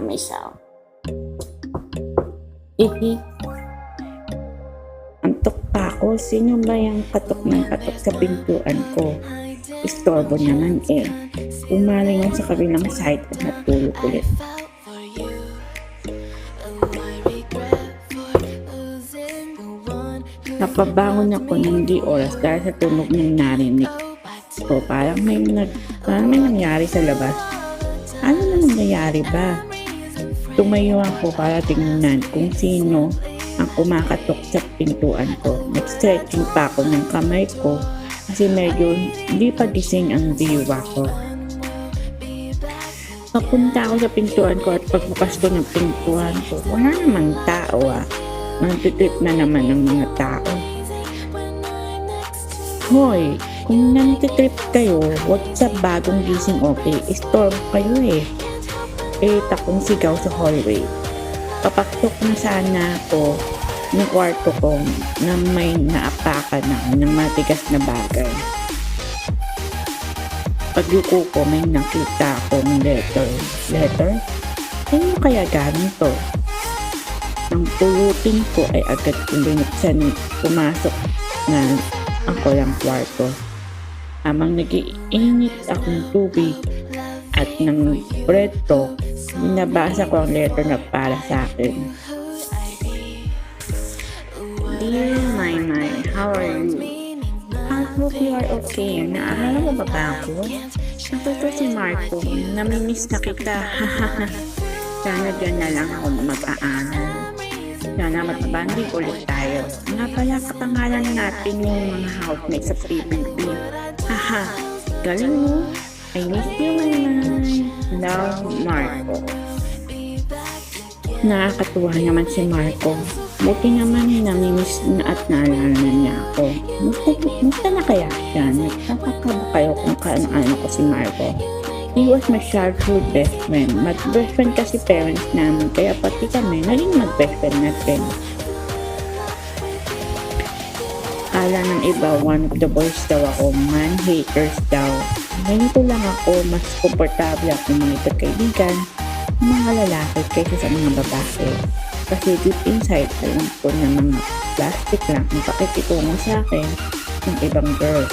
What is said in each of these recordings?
may sound. Ihi. Antok pa ako. Sino ba yung katok ng katok sa pintuan ko? Istorbo naman eh. Umalingon sa kabilang side at natulog ulit. Napabangon ako ng di oras dahil sa tunog ng narinig ko. Parang may, nag, parang may nangyari sa labas. Ano na nangyayari ba? Tumayo ako para tingnan kung sino ang kumakatok sa pintuan ko. Nag-stretching pa ako ng kamay ko kasi medyo hindi pa gising ang diwa ko. Papunta ako sa pintuan ko at pagbukas ko ng pintuan ko, wala namang tao ah. Nagtitip na naman ng mga tao. Hoy, kung nagtitrip kayo, wag sa bagong gising okay, storm kayo eh. Eh, takong sigaw sa hallway. Papaktok na sana ako ng kwarto ko na may naapakan na ng matigas na bagay. Pagluko ko, may nakita akong letter. Letter? Ano kaya gamit to? Ang pulutin ko ay agad binuksan pumasok na ako lang kwarto. Habang nagiinit akong tubig at ng bread talk, binabasa ko ang letter na para sa akin. Dear my my, how are you? I hope you are okay. Naalala mo ba ba ako? Ito si Marco. Namimiss na kita. Sana dyan na lang ako mag-aaral. Sana magbanding ulit tayo. Nga pala kapangalan natin yung mga housemates sa PBB. Haha, galing mo. I miss you, my my. Love, Marco. Nakakatuwa naman si Marco. Buti naman namimiss na at naalala na niya ako. Musta na kaya siya? Nagtataka ba kayo kung kaano-ano ko si Marco? He was my childhood best friend. Mag-best friend kasi parents namin, kaya pati kami naging mag-best friend natin. Kala ng iba, one of the boys daw ako, man haters daw. Ganito lang ako, mas komportable ako mga kaibigan, mga lalaki kaysa sa mga babae. Kasi deep inside, alam ko na mga plastic lang ang pakikitungo sa akin ng ibang girls.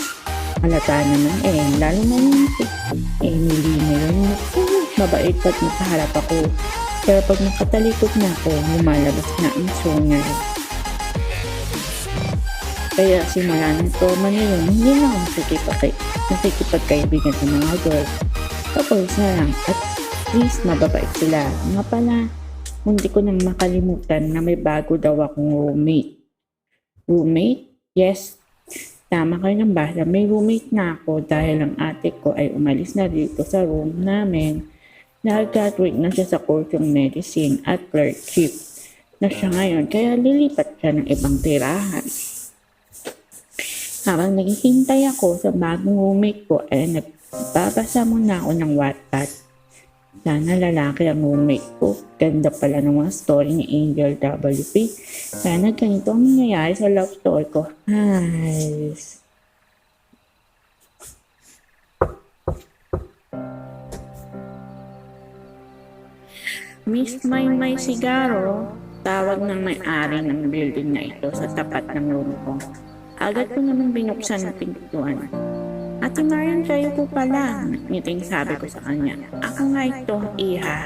Halata naman eh, lalo na yung Emily ngayon. Uh, mabait pa't nakaharap ako. Pero pag nakatalikod na ako, lumalabas na ang sungay. Kaya simula nito, maniyon, hindi na ako nakikipag nakikipagkaibigan sa mga girls. Tapos na lang, at least mababait sila. Nga pala, hindi ko nang makalimutan na may bago daw akong roommate. Roommate? Yes, tama kayo ng basa. May roommate na ako dahil ang ate ko ay umalis na dito sa room namin. Nag-graduate na siya sa kursong medicine at clerkship na siya ngayon. Kaya lilipat siya ng ibang tirahan. Habang naghihintay ako sa bagong roommate ko, ay nagbabasa muna ako ng Wattpad. Sana lalaki ang roommate ko. Ganda pala ng mga story ni Angel WP. Sana ganito ang nangyayari sa love story ko. Nice. Miss May May Sigaro, tawag ng may-ari ng building na ito sa tapat ng room ko. Agad ko naman binuksan ang pintuan. Ate Marian, kayo po pala. Ngiting sabi ko sa kanya. Ako nga ito, iha.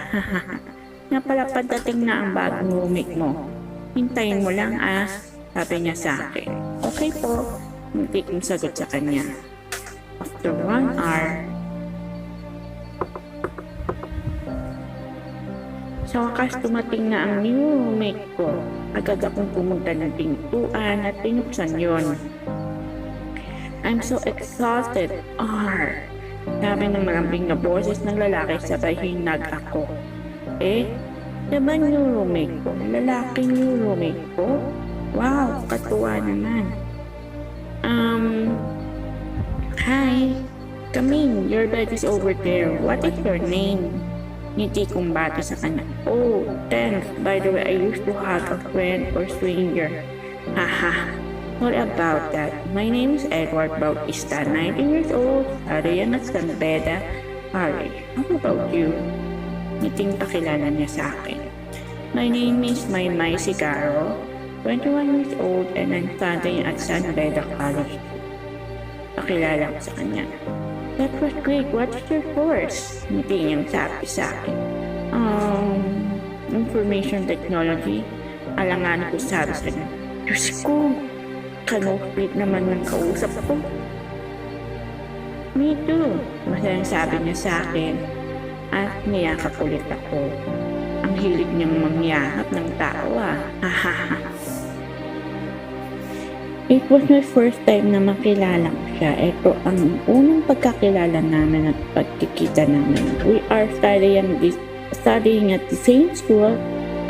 nga pala pagdating na ang bagong roommate mo. Hintayin mo lang ah, sabi niya sa akin. Okay po. Hindi kong sagot sa kanya. After one hour, Sa wakas dumating na ang new roommate ko. Agad akong pumunta ng pintuan at pinuksan yon. I'm so exhausted. R. Sabi ng marambing na boses ng lalaki sabay hinag ako. Eh, diba new roommate ko? Lalaki new roommate ko? Wow, katuwa naman. Um, hi. Come in, your bed is over there. What is your name? Ngiti kong bati sa kanya. Oh, thanks. By the way, I used to have a friend or stranger. Haha. What about that? My name is Edward Bautista, 19 years old, Ariana Sanbeda, Pari. How about you? Ngungiting pakilala niya sa akin. My name is Maymay Sigaro, 21 years old and I'm studying at San Beda College. Pakilala ko sa kanya. That was great. What is your course? Ngiti niyang sabi sa akin. Um, information technology. Alangan ko sabi sa kanya. Diyos ko, kanupit naman ng kausap ko. Me too. Masayang sabi niya sa akin. At niyakap ulit ako. Ang hilig niyang mangyahap ng tao ah. Hahaha. It was my first time na makilala siya. Ito ang unang pagkakilala namin at pagkikita namin. We are studying, this, studying at the same school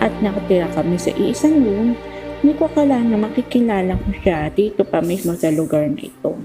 at nakatira kami sa isang room. Hindi ko akala na makikilala ko siya dito pa mismo sa lugar na ito.